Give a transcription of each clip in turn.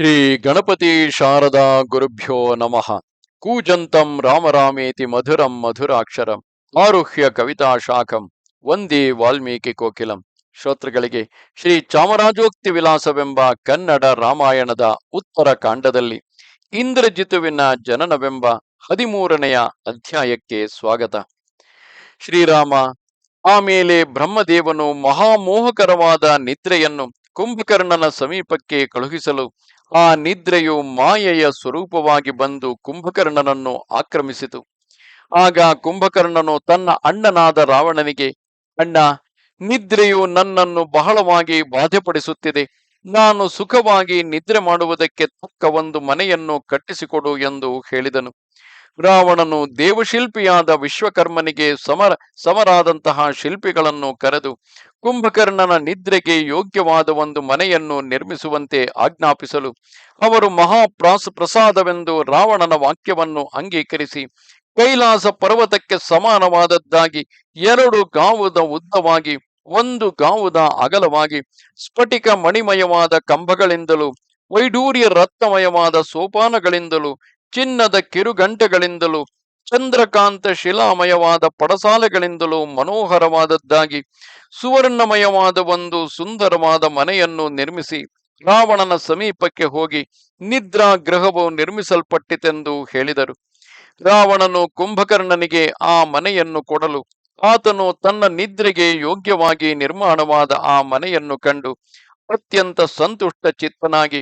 ಶ್ರೀ ಗಣಪತಿ ಶಾರದಾ ಗುರುಭ್ಯೋ ನಮಃ. ಕೂಜಂತಂ ರಾಮರಾಮೇತಿ ಮಧುರಂ ಮಧುರಾಕ್ಷರಂ. ಆರುಹ್ಯ ಕವಿತಾ ಶಾಖಂ. ವಂದೇ ವಾಲ್ಮೀಕಿ ಕೋಕಿಲಂ. ಶ್ರೋತೃಗಳಿಗೆ ಶ್ರೀ ಚಾಮರಾಜೋಕ್ತಿ ವಿಲಾಸವೆಂಬ ಕನ್ನಡ ರಾಮಾಯಣದ ಉತ್ತರ ಕಾಂಡದಲ್ಲಿ ಇಂದ್ರಜಿತುವಿನ ಜನನವೆಂಬ ಹದಿಮೂರನೆಯ ಅಧ್ಯಾಯಕ್ಕೆ ಸ್ವಾಗತ. ಶ್ರೀರಾಮ, ಆಮೇಲೆ ಬ್ರಹ್ಮದೇವನು ಮಹಾಮೋಹಕರವಾದ ನಿದ್ರೆಯನ್ನು ಕುಂಭಕರ್ಣನ ಸಮೀಪಕ್ಕೆ ಕಳುಹಿಸಲು ಆ ನಿದ್ರೆಯು ಮಾಯೆಯ ಸ್ವರೂಪವಾಗಿ ಬಂದು ಕುಂಭಕರ್ಣನನ್ನು ಆಕ್ರಮಿಸಿತು. ಆಗ ಕುಂಭಕರ್ಣನು ತನ್ನ ಅಣ್ಣನಾದ ರಾವಣನಿಗೆ, ಅಣ್ಣ, ನಿದ್ರೆಯು ನನ್ನನ್ನು ಬಹಳವಾಗಿ ಬಾಧೆಪಡಿಸುತ್ತಿದೆ. ನಾನು ಸುಖವಾಗಿ ನಿದ್ರೆ ಮಾಡುವುದಕ್ಕೆ ತಕ್ಕ ಒಂದು ಮನೆಯನ್ನು ಕಟ್ಟಿಸಿಕೊಡು ಎಂದು ಹೇಳಿದನು. ರಾವಣನು ದೇವಶಿಲ್ಪಿಯಾದ ವಿಶ್ವಕರ್ಮನಿಗೆ ಸಮರ, ಸಮರಾದಂತಹ ಶಿಲ್ಪಿಗಳನ್ನು ಕರೆದು ಕುಂಭಕರ್ಣನ ನಿದ್ರೆಗೆ ಯೋಗ್ಯವಾದ ಒಂದು ಮನೆಯನ್ನು ನಿರ್ಮಿಸುವಂತೆ ಆಜ್ಞಾಪಿಸಲು ಅವರು ಮಹಾಪ್ರಾಸ, ಪ್ರಸಾದವೆಂದು ರಾವಣನ ವಾಕ್ಯವನ್ನು ಅಂಗೀಕರಿಸಿ ಕೈಲಾಸ ಪರ್ವತಕ್ಕೆ ಸಮಾನವಾದದ್ದಾಗಿ ಎರಡು ಗಾವುದ ಉದ್ದವಾಗಿ, ಒಂದು ಗಾವುದ ಅಗಲವಾಗಿ, ಸ್ಫಟಿಕ ಮಣಿಮಯವಾದ ಕಂಬಗಳಿಂದಲೂ, ವೈಡೂರ್ಯ ರತ್ನಮಯವಾದ ಸೋಪಾನಗಳಿಂದಲೂ ಚಿನ್ನದ ಕಿರುಗಂಟೆಗಳಿಂದಲೂ, ಚಂದ್ರಕಾಂತ ಶಿಲಾಮಯವಾದ ಪಡಸಾಲೆಗಳಿಂದಲೂ ಮನೋಹರವಾದದ್ದಾಗಿ, ಸುವರ್ಣಮಯವಾದ ಒಂದು ಸುಂದರವಾದ ಮನೆಯನ್ನು ನಿರ್ಮಿಸಿ, ರಾವಣನ ಸಮೀಪಕ್ಕೆ ಹೋಗಿ ನಿದ್ರಾ ಗೃಹವು ನಿರ್ಮಿಸಲ್ಪಟ್ಟಿತೆಂದು ಹೇಳಿದರು. ರಾವಣನು ಕುಂಭಕರ್ಣನಿಗೆ ಆ ಮನೆಯನ್ನು ಕೊಡಲು, ಆತನು ತನ್ನ ನಿದ್ರೆಗೆ ಯೋಗ್ಯವಾಗಿ ನಿರ್ಮಾಣವಾದ ಆ ಮನೆಯನ್ನು ಕಂಡು, ಅತ್ಯಂತ ಸಂತುಷ್ಟ ಚಿತ್ತನಾಗಿ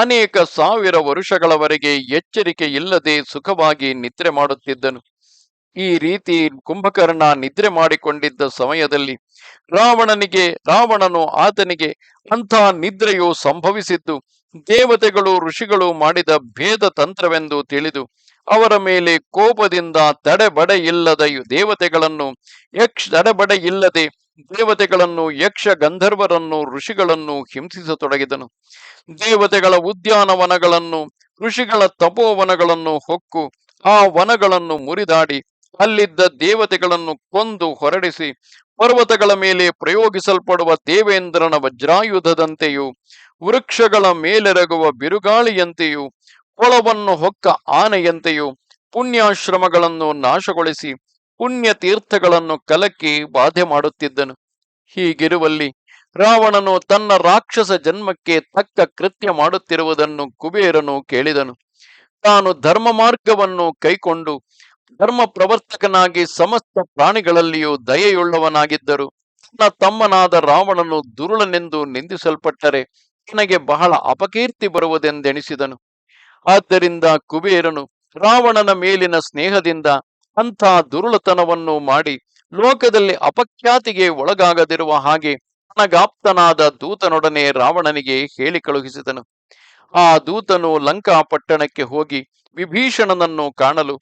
ಅನೇಕ ಸಾವಿರ ವರುಷಗಳವರೆಗೆ ಎಚ್ಚರಿಕೆ ಇಲ್ಲದೆ ಸುಖವಾಗಿ ನಿದ್ರೆ ಮಾಡುತ್ತಿದ್ದನು. ಈ ರೀತಿ ಕುಂಭಕರ್ಣ ನಿದ್ರೆ ಮಾಡಿಕೊಂಡಿದ್ದ ಸಮಯದಲ್ಲಿ ರಾವಣನಿಗೆ, ರಾವಣನು ಆತನಿಗೆ ಅಂಥ ನಿದ್ರೆಯು ಸಂಭವಿಸಿದ್ದು, ದೇವತೆಗಳು, ಋಷಿಗಳು ಮಾಡಿದ ಭೇದ ತಂತ್ರವೆಂದು ತಿಳಿದು ಅವರ ಮೇಲೆ ಕೋಪದಿಂದ ತಡೆಬಡೆ ಇಲ್ಲದ ದೇವತೆಗಳನ್ನು ಯಕ್ಷ ತಡೆಬಡೆ ಇಲ್ಲದೆ ದೇವತೆಗಳನ್ನು, ಯಕ್ಷ ಗಂಧರ್ವರನ್ನು, ಋಷಿಗಳನ್ನು ಹಿಂಸಿಸತೊಡಗಿದನು. ದೇವತೆಗಳ ಉದ್ಯಾನವನಗಳನ್ನು ಋಷಿಗಳ ತಪೋವನಗಳನ್ನು ಹೊಕ್ಕು, ಆ ವನಗಳನ್ನು ಮುರಿದಾಡಿ, ಅಲ್ಲಿದ್ದ ದೇವತೆಗಳನ್ನು ಕೊಂದು ಹೊರಡಿಸಿ, ಪರ್ವತಗಳ ಮೇಲೆ ಪ್ರಯೋಗಿಸಲ್ಪಡುವ ದೇವೇಂದ್ರನ ವಜ್ರಾಯುಧದಂತೆಯೂ, ವೃಕ್ಷಗಳ ಮೇಲೆರಗುವ ಬಿರುಗಾಳಿಯಂತೆಯೂ, ಕೊಳವನ್ನು ಹೊಕ್ಕ ಆನೆಯಂತೆಯೂ, ಪುಣ್ಯಾಶ್ರಮಗಳನ್ನು ನಾಶಗೊಳಿಸಿ ಪುಣ್ಯ ತೀರ್ಥಗಳನ್ನು ಕಲಕಿ ಬಾಧೆ ಮಾಡುತ್ತಿದ್ದನು. ಹೀಗಿರುವಲ್ಲಿ ರಾವಣನು ತನ್ನ ರಾಕ್ಷಸ ಜನ್ಮಕ್ಕೆ ತಕ್ಕ ಕೃತ್ಯ ಮಾಡುತ್ತಿರುವುದನ್ನು ಕುಬೇರನು ಕೇಳಿದನು. ತಾನು ಧರ್ಮ ಮಾರ್ಗವನ್ನು ಕೈಕೊಂಡು ಧರ್ಮ ಪ್ರವರ್ತಕನಾಗಿ ಸಮಸ್ತ ಪ್ರಾಣಿಗಳಲ್ಲಿಯೂ ದಯೆಯುಳ್ಳವನಾಗಿದ್ದರು. ತನ್ನ ತಮ್ಮನಾದ ರಾವಣನು ದುರುಳನೆಂದು ನಿಂದಿಸಲ್ಪಟ್ಟರೆ ತನಗೆ ಬಹಳ ಅಪಕೀರ್ತಿ ಬರುವುದೆಂದೆಣಿಸಿದನು. ಆದ್ದರಿಂದ ಕುಬೇರನು ರಾವಣನ ಮೇಲಿನ ಸ್ನೇಹದಿಂದ ಅಂಥ ದುರುಳತನವನ್ನು ಮಾಡಿ ಲೋಕದಲ್ಲಿ ಅಪಖ್ಯಾತಿಗೆ ಒಳಗಾಗದಿರುವ ಹಾಗೆ ಅನಗಾಪ್ತನಾದ ದೂತನೊಡನೆ ರಾವಣನಿಗೆ ಹೇಳಿ ಕಳುಹಿಸಿದನು. ಆ ದೂತನು ಲಂಕಾ ಪಟ್ಟಣಕ್ಕೆ ಹೋಗಿ ವಿಭೀಷಣನನ್ನು ಕಾಣಲು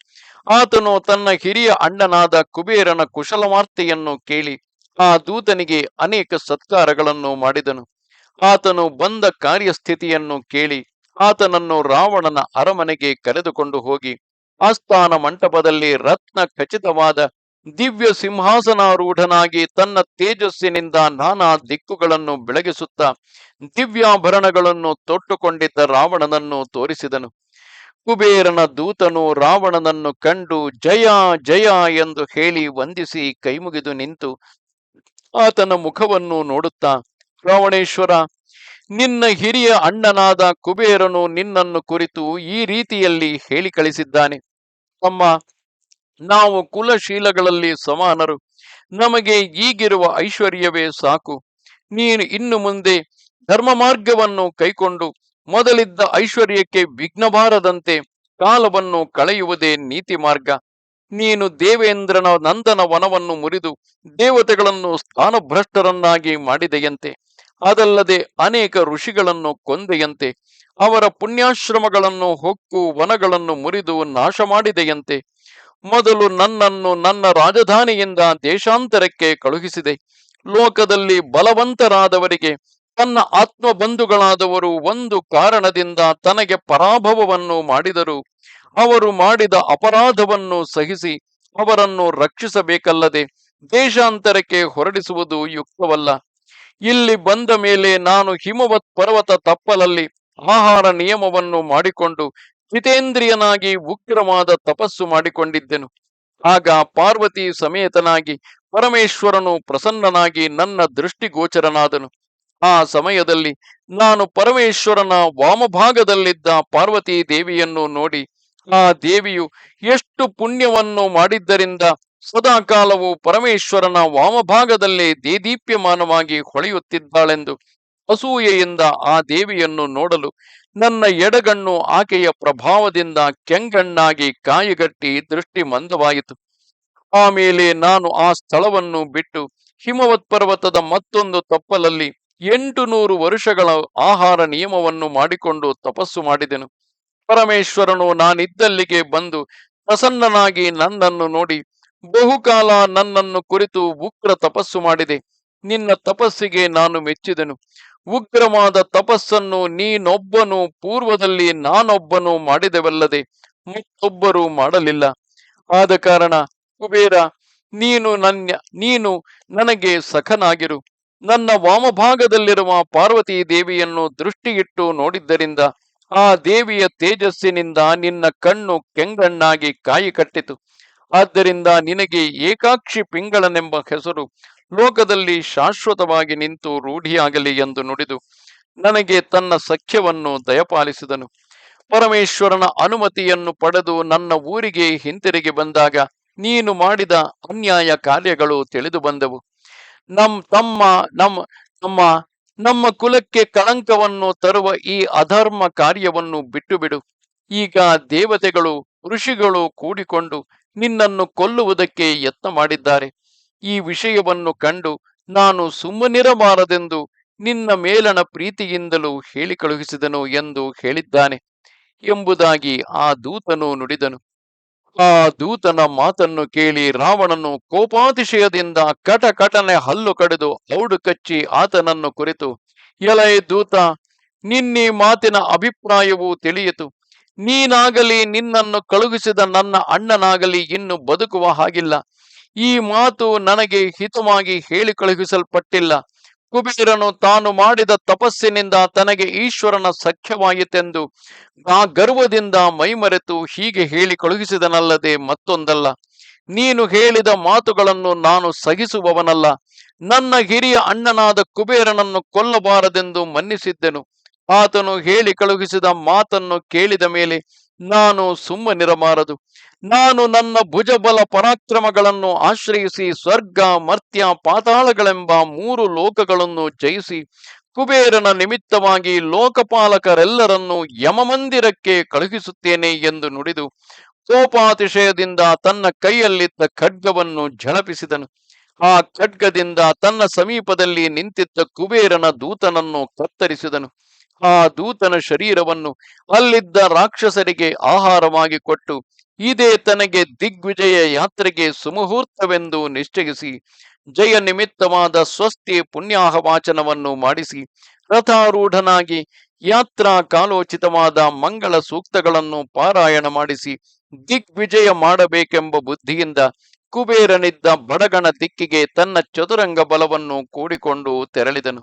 ಆತನು ತನ್ನ ಹಿರಿಯ ಅಣ್ಣನಾದ ಕುಬೇರನ ಕುಶಲವಾರ್ತೆಯನ್ನು ಕೇಳಿ ಆ ದೂತನಿಗೆ ಅನೇಕ ಸತ್ಕಾರಗಳನ್ನು ಮಾಡಿದನು. ಆತನು ಬಂದ ಕಾರ್ಯಸ್ಥಿತಿಯನ್ನು ಕೇಳಿ ಆತನನ್ನು ರಾವಣನ ಅರಮನೆಗೆ ಕರೆದುಕೊಂಡು ಹೋಗಿ ಆಸ್ಥಾನ ಮಂಟಪದಲ್ಲಿ ರತ್ನ ಖಚಿತವಾದ ದಿವ್ಯ ಸಿಂಹಾಸನಾರೂಢನಾಗಿ ತನ್ನ ತೇಜಸ್ಸಿನಿಂದ ನಾನಾ ದಿಕ್ಕುಗಳನ್ನು ಬೆಳಗಿಸುತ್ತಾ ದಿವ್ಯಾಭರಣಗಳನ್ನು ತೊಟ್ಟುಕೊಂಡಿದ್ದ ರಾವಣನನ್ನು ತೋರಿಸಿದನು. ಕುಬೇರನ ದೂತನು ರಾವಣನನ್ನು ಕಂಡು ಜಯ ಜಯ ಎಂದು ಹೇಳಿ ವಂದಿಸಿ ಕೈಮುಗಿದು ನಿಂತು ಆತನ ಮುಖವನ್ನು ನೋಡುತ್ತಾ, ರಾವಣೇಶ್ವರ, ನಿನ್ನ ಹಿರಿಯ ಅಣ್ಣನಾದ ಕುಬೇರನು ನಿನ್ನನ್ನು ಕುರಿತು ಈ ರೀತಿಯಲ್ಲಿ ಹೇಳಿ ಕಳಿಸಿದ್ದಾನೆ ತಮ್ಮ ನಾವು ಕುಲಶೀಲಗಳಲ್ಲಿ ಸಮಾನರು. ನಮಗೆ ಈಗಿರುವ ಐಶ್ವರ್ಯವೇ ಸಾಕು. ನೀನು ಇನ್ನು ಮುಂದೆ ಧರ್ಮ ಮಾರ್ಗವನ್ನು ಕೈಕೊಂಡು ಮೊದಲಿದ್ದ ಐಶ್ವರ್ಯಕ್ಕೆ ವಿಘ್ನ ಬಾರದಂತೆ ಕಾಲವನ್ನು ಕಳೆಯುವುದೇ ನೀತಿ ಮಾರ್ಗ ನೀನು ದೇವೇಂದ್ರನ ನಂದನ ವನವನ್ನು ಮುರಿದು ದೇವತೆಗಳನ್ನು ಸ್ಥಾನಭ್ರಷ್ಟರನ್ನಾಗಿ ಮಾಡಿದೆಯಂತೆ. ಅದಲ್ಲದೆ ಅನೇಕ ಋಷಿಗಳನ್ನು ಕೊಂದೆಯಂತೆ. ಅವರ ಪುಣ್ಯಾಶ್ರಮಗಳನ್ನು ಹೊಕ್ಕು ವನಗಳನ್ನು ಮುರಿದು ನಾಶ ಮಾಡಿದೆಯಂತೆ ಮೊದಲು ನನ್ನನ್ನು ನನ್ನ ರಾಜಧಾನಿಯಿಂದ ದೇಶಾಂತರಕ್ಕೆ ಕಳುಹಿಸಿದೆ. ಲೋಕದಲ್ಲಿ ಬಲವಂತರಾದವರಿಗೆ, ತನ್ನ ಆತ್ಮಬಂಧುಗಳಾದವರು ಒಂದು ಕಾರಣದಿಂದ ತನಗೆ ಪರಾಭವವನ್ನು ಮಾಡಿದರು. ಅವರು ಮಾಡಿದ ಅಪರಾಧವನ್ನು ಸಹಿಸಿ ಅವರನ್ನು ರಕ್ಷಿಸಬೇಕಲ್ಲದೆ ದೇಶಾಂತರಕ್ಕೆ ಹೊರಡಿಸುವುದು ಯುಕ್ತವಲ್ಲ. ಇಲ್ಲಿ ಬಂದ ಮೇಲೆ ನಾನು ಹಿಮವತ್ ಪರ್ವತ ತಪ್ಪಲಲ್ಲಿ ಆಹಾರ ನಿಯಮವನ್ನು ಮಾಡಿಕೊಂಡು ಜಿತೇಂದ್ರಿಯನಾಗಿ ಉಗ್ರವಾದ ತಪಸ್ಸು ಮಾಡಿಕೊಂಡಿದ್ದೆನು. ಆಗ ಪಾರ್ವತಿ ಸಮೇತನಾಗಿ ಪರಮೇಶ್ವರನು ಪ್ರಸನ್ನನಾಗಿ ನನ್ನ ದೃಷ್ಟಿಗೋಚರನಾದನು. ಆ ಸಮಯದಲ್ಲಿ ನಾನು ಪರಮೇಶ್ವರನ ವಾಮಭಾಗದಲ್ಲಿದ್ದ ಪಾರ್ವತಿ ದೇವಿಯನ್ನು ನೋಡಿ, ಆ ದೇವಿಯು ಎಷ್ಟು ಪುಣ್ಯವನ್ನು ಮಾಡಿದ್ದರಿಂದ ಸದಾಕಾಲವು ಪರಮೇಶ್ವರನ ವಾಮಭಾಗದಲ್ಲೇ ದೇದೀಪ್ಯಮಾನವಾಗಿ ಹೊಳೆಯುತ್ತಿದ್ದಾಳೆಂದು ಅಸೂಯೆಯಿಂದ ಆ ದೇವಿಯನ್ನು ನೋಡಲು ನನ್ನ ಎಡಗಣ್ಣು ಆಕೆಯ ಪ್ರಭಾವದಿಂದ ಕೆಂಗಣ್ಣಾಗಿ ಕಾಯಿಗಟ್ಟಿ ದೃಷ್ಟಿ ಮಂದವಾಯಿತು. ಆಮೇಲೆ ನಾನು ಆ ಸ್ಥಳವನ್ನು ಬಿಟ್ಟು ಹಿಮವತ್ ಪರ್ವತದ ಮತ್ತೊಂದು ತಪ್ಪಲಲ್ಲಿ ಎಂಟು ನೂರು ವರುಷಗಳ ಆಹಾರ ನಿಯಮವನ್ನು ಮಾಡಿಕೊಂಡು ತಪಸ್ಸು ಮಾಡಿದೆನು. ಪರಮೇಶ್ವರನು ನಾನಿದ್ದಲ್ಲಿಗೆ ಬಂದು ಪ್ರಸನ್ನನಾಗಿ ನನ್ನನ್ನು ನೋಡಿ ಬಹುಕಾಲ ನನ್ನನ್ನು ಕುರಿತು ಉಗ್ರ ತಪಸ್ಸು ಮಾಡಿದೆ. ನಿನ್ನ ತಪಸ್ಸಿಗೆ ನಾನು ಮೆಚ್ಚಿದೆನು. ಉಗ್ರವಾದ ತಪಸ್ಸನ್ನು ನೀನೊಬ್ಬನು, ಪೂರ್ವದಲ್ಲಿ ನಾನೊಬ್ಬನು ಮಾಡಿದೆವಲ್ಲದೆ ಮತ್ತೊಬ್ಬರು ಮಾಡಲಿಲ್ಲ. ಆದ ಕಾರಣ, ಕುಬೇರ, ನೀನು ನನ್ನ ನೀನು ನನಗೆ ಸಖನಾಗಿರು. ನನ್ನ ವಾಮಭಾಗದಲ್ಲಿರುವ ಪಾರ್ವತಿ ದೇವಿಯನ್ನು ದೃಷ್ಟಿಯಿಟ್ಟು ನೋಡಿದ್ದರಿಂದ ಆ ದೇವಿಯ ತೇಜಸ್ಸಿನಿಂದ ನಿನ್ನ ಕಣ್ಣು ಕೆಂಗಣ್ಣಾಗಿ ಕಾಯಿ ಕಟ್ಟಿತು ಆದ್ದರಿಂದ ನಿನಗೆ ಏಕಾಕ್ಷಿ ಪಿಂಗಳನೆಂಬ ಹೆಸರು ಲೋಕದಲ್ಲಿ ಶಾಶ್ವತವಾಗಿ ನಿಂತು ರೂಢಿಯಾಗಲಿ ಎಂದು ನುಡಿದು ನನಗೆ ತನ್ನ ಸಖ್ಯವನ್ನು ದಯಪಾಲಿಸಿದನು. ಪರಮೇಶ್ವರನ ಅನುಮತಿಯನ್ನು ಪಡೆದು ನನ್ನ ಊರಿಗೆ ಹಿಂತಿರುಗಿ ಬಂದಾಗ ನೀನು ಮಾಡಿದ ಅನ್ಯಾಯ ಕಾರ್ಯಗಳು ತಿಳಿದು ಬಂದವು. ನಮ್ ತಮ್ಮ ನಮ್ಮ ನಮ್ಮ ನಮ್ಮ ಕುಲಕ್ಕೆ ಕಳಂಕವನ್ನು ತರುವ ಈ ಅಧರ್ಮ ಕಾರ್ಯವನ್ನು ಬಿಟ್ಟು ಬಿಡು ಈಗ ದೇವತೆಗಳು, ಋಷಿಗಳು ಕೂಡಿಕೊಂಡು ನಿನ್ನನ್ನು ಕೊಲ್ಲುವುದಕ್ಕೆ ಯತ್ನ ಮಾಡಿದ್ದಾರೆ ಈ ವಿಷಯವನ್ನು ಕಂಡು ನಾನು ಸುಮ್ಮನಿರಬಾರದೆಂದು ನಿನ್ನ ಮೇಲನ ಪ್ರೀತಿಯಿಂದಲೂ ಹೇಳಿ ಕಳುಹಿಸಿದನು ಎಂದು ಹೇಳಿದ್ದಾನೆ ಎಂಬುದಾಗಿ ಆ ದೂತನು ನುಡಿದನು. ಆ ದೂತನ ಮಾತನ್ನು ಕೇಳಿ ರಾವಣನು ಕೋಪಾತಿಶಯದಿಂದ ಕಟ ಕಟನೆ ಹಲ್ಲು ಕಡಿದು ಔಡು ಕಚ್ಚಿ ಆತನನ್ನು ಕುರಿತು, ಎಲೈ ದೂತ, ನಿನ್ನೆ ಮಾತಿನ ಅಭಿಪ್ರಾಯವೂ ತಿಳಿಯಿತು. ನೀನಾಗಲಿ ನಿನ್ನನ್ನು ಕಳುಹಿಸಿದ ನನ್ನ ಅಣ್ಣನಾಗಲಿ ಇನ್ನು ಬದುಕುವ ಹಾಗಿಲ್ಲ. ಈ ಮಾತು ನನಗೆ ಹಿತವಾಗಿ ಹೇಳಿ ಕಳುಹಿಸಲ್ಪಟ್ಟಿಲ್ಲ. ಕುಬೇರನು ತಾನು ಮಾಡಿದ ತಪಸ್ಸಿನಿಂದ ತನಗೆ ಈಶ್ವರನ ಸಖ್ಯವಾಯಿತೆಂದು ಆ ಗರ್ವದಿಂದ ಮೈಮರೆತು ಹೀಗೆ ಹೇಳಿ ಕಳುಹಿಸಿದನಲ್ಲದೆ ಮತ್ತೊಂದಲ್ಲ. ನೀನು ಹೇಳಿದ ಮಾತುಗಳನ್ನು ನಾನು ಸಹಿಸುವವನಲ್ಲ. ನನ್ನ ಹಿರಿಯ ಅಣ್ಣನಾದ ಕುಬೇರನನ್ನು ಕೊಲ್ಲಬಾರದೆಂದು ಮನ್ನಿಸಿದ್ದೆನು. ಆತನು ಹೇಳಿ ಕಳುಹಿಸಿದ ಮಾತನ್ನು ಕೇಳಿದ ಮೇಲೆ ನಾನು ಸುಮ್ಮನಿರಬಾರದು ನಾನು ನನ್ನ ಭುಜಬಲ ಪರಾಕ್ರಮಗಳನ್ನು ಆಶ್ರಯಿಸಿ ಸ್ವರ್ಗ, ಮರ್ತ್ಯ, ಪಾತಾಳಗಳೆಂಬ ಮೂರು ಲೋಕಗಳನ್ನು ಜಯಿಸಿ ಕುಬೇರನ ನಿಮಿತ್ತವಾಗಿ ಲೋಕಪಾಲಕರೆಲ್ಲರನ್ನು ಯಮಮಂದಿರಕ್ಕೆ ಕಳುಹಿಸುತ್ತೇನೆ ಎಂದು ನುಡಿದು ಕೋಪಾತಿಶಯದಿಂದ ತನ್ನ ಕೈಯಲ್ಲಿದ್ದ ಖಡ್ಗವನ್ನು ಝಳಪಿಸಿದನು. ಆ ಖಡ್ಗದಿಂದ ತನ್ನ ಸಮೀಪದಲ್ಲಿ ನಿಂತಿದ್ದ ಕುಬೇರನ ದೂತನನ್ನು ಕತ್ತರಿಸಿದನು. ಆ ದೂತನ ಶರೀರವನ್ನು ಅಲ್ಲಿದ್ದ ರಾಕ್ಷಸರಿಗೆ ಆಹಾರವಾಗಿ ಕೊಟ್ಟು, ಇದೇ ತನಗೆ ದಿಗ್ವಿಜಯ ಯಾತ್ರೆಗೆ ಸುಮುಹೂರ್ತವೆಂದು ನಿಶ್ಚಯಿಸಿ, ಜಯ ನಿಮಿತ್ತವಾದ ಸ್ವಸ್ತಿ ಪುಣ್ಯಾಹವಾಚನವನ್ನು ಮಾಡಿಸಿ, ರಥಾರೂಢನಾಗಿ ಯಾತ್ರಾ ಕಾಲೋಚಿತವಾದ ಮಂಗಳ ಸೂಕ್ತಗಳನ್ನು ಪಾರಾಯಣ ಮಾಡಿಸಿ, ದಿಗ್ವಿಜಯ ಮಾಡಬೇಕೆಂಬ ಬುದ್ಧಿಯಿಂದ ಕುಬೇರನಿದ್ದ ಬಡಗಣ ದಿಕ್ಕಿಗೆ ತನ್ನ ಚದುರಂಗ ಬಲವನ್ನು ಕೂಡಿಕೊಂಡು ತೆರಳಿದನು.